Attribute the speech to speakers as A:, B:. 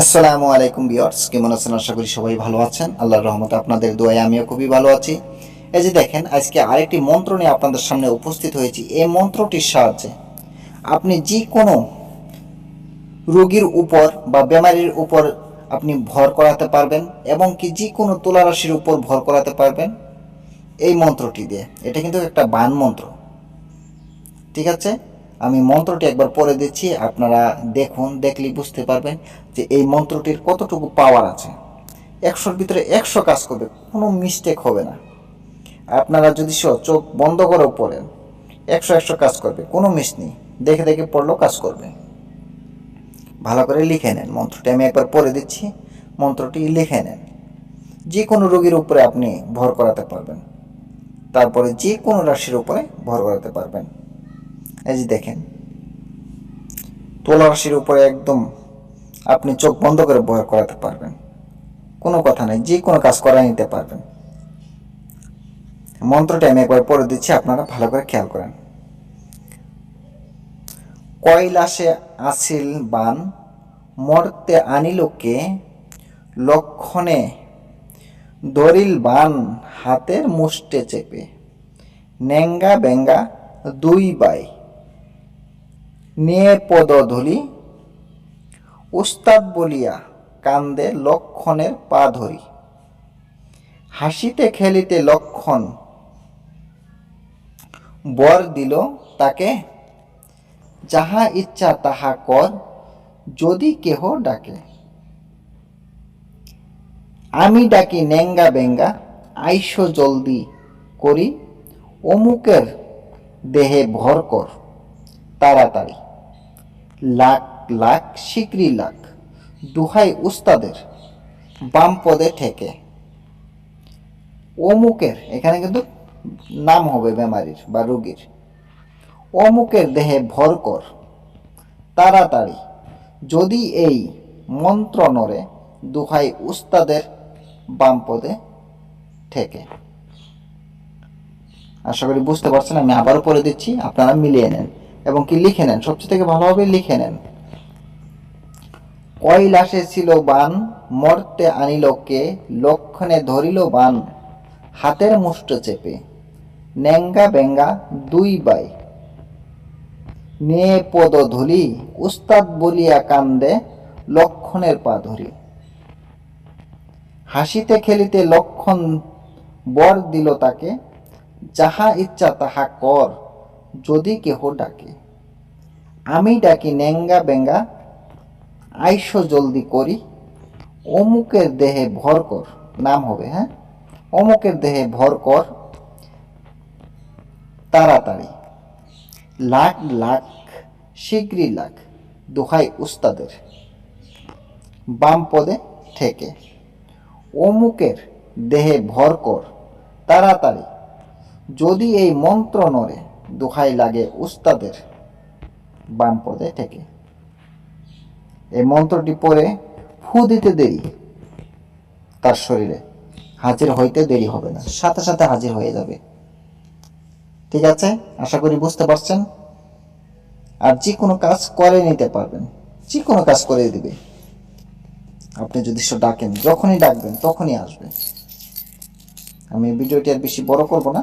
A: আসসালামু আলাইকুম বিয়ার্স কেমন আছেন? আশা করি সবাই ভালো আছেন। আল্লাহর রহমতে আপনাদের দোয়ায় আমিও খুবই ভালো আছি। এই যে দেখেন, আজকে আরেকটি মন্ত্র নিয়ে আপনাদের সামনে উপস্থিত হয়েছি। এই মন্ত্রটির সাহায্যে আপনি যে কোনো রোগীর উপর বা বেমারির উপর আপনি ভর করাতে পারবেন এবং কি যে কোনো তুলারাশির উপর ভর করাতে পারবেন এই মন্ত্রটি দিয়ে। এটা কিন্তু একটা বান মন্ত্র। ঠিক আছে? আমি মন্ত্রটি একবার পড়ে দিচ্ছি, আপনারা দেখুন, দেখলেই বুঝতে পারবেন যে এই মন্ত্রটির কতটুকু পাওয়ার আছে। একশোর ভিতরে একশো কাজ করবে, কোনো মিস্টেক হবে না। আপনারা যদি চোখ বন্ধ করেও পড়েন, একশো একশো কাজ করবে, কোনো মিস নেই। দেখে দেখে পড়লেও কাজ করবে। ভালো করে লিখে নেন, মন্ত্রটি আমি একবার পড়ে দিচ্ছি, মন্ত্রটি লিখে নেন। যে কোনো রোগীর উপরে আপনি ভর করাতে পারবেন। তারপরে যে কোনো রাশির উপরে ভর করাতে পারবেন। এই যে দেখেন তুলা রাশির উপরে একদম আপনি চোখ বন্ধ করে ভর করাতে পারবেন। কোনো কথা নেই, যে কোনো কাজ করাই নিতে পারবেন। মন্ত্রটা আমি একবার পরে দিচ্ছি, আপনারা ভালো করে খেয়াল করেন। কয়লাসে আসিল বান, মর্তে আনিল কে লক্ষণে দরিল বান হাতের মুষ্টে চেপে। নেঙ্গা বেঙ্গা দুই বাই। পদধূলি উস্তাদ বলিয়া কান্দে লক্ষণের পা ধরি। হাসিতে খেলিতে লক্ষণ বর দিল তাকে, যাহা ইচ্ছা তাহা কর, যদি কেহ ডাকে। আমি ডাকি নেঙ্গা বেঙ্গা, আইসো জলদি করি, অমুকের দেহে ভর কর। তাড়াতাড়ি। লাখ লাখ শিকরি লাখ দুহাই উস্তাদের। বাম পদে ঠেকে অমুকের, এখানে কিন্তু নাম হবে বেমারির বা রোগীর। অমুকের দেহে ভর কর। তাড়াতাড়ি। যদি এই মন্ত্র নড়ে, দুহাই উস্তাদের বাম পদে ঠেকে আশা করি বুঝতে পারছেন, আমি আবারও পড়ে দিচ্ছি, আপনারা মিলিয়ে নেন। এবং কি লিখে নেন? সবচেয়ে থেকে ভালোভাবে লিখে নেন। কৈলাসে ছিল বান, মর্তে আনিল কে, লক্ষণে ধরিল বান, হাতের মুষ্ট চেপে নেঙ্গা বেঙ্গা দুই বাই। নিয়ে পদ ধুলি, উস্তাদ বলিয়া কান্দে, লক্ষণের পা ধরি। হাসিতে খেলিতে লক্ষণ বর দিল তাকে, যাহা ইচ্ছা তাহা কর। যদি কেহ ডাকে, আমি ডাকি ন্যাঙ্গা বেঙ্গা আইসো জলদি করি, অমুকের দেহে ভর কর, নাম হবে হ্যাঁ? অমুকের দেহে ভর কর, তাড়াতাড়ি। লাখ লাখ শীঘ্রই লাখ, দোহাই উস্তাদের, বাম পদে থেকে অমুকের দেহে ভর কর, তাড়াতাড়ি। যদি এই মন্ত্র নড়ে দোহাই লাগে উস্তাদের বাম পদে থেকে। এই মন্ত্রটি পরে ফু দিতে দেরি। তার শরীরে হাজির হইতে দেরি হবে না, সাথে সাথে হাজির হয়ে যাবে। ঠিক আছে? আশা করি বুঝতে পারছেন? আর যে কোনো কাজ করে নিতে পারবেন, যে কোনো কাজ করে দিবে। আপনি যদি সে ডাকেন, যখনই ডাকবেন, তখনই আসবে। আমি ভিডিওটি আর বেশি বড় করব না।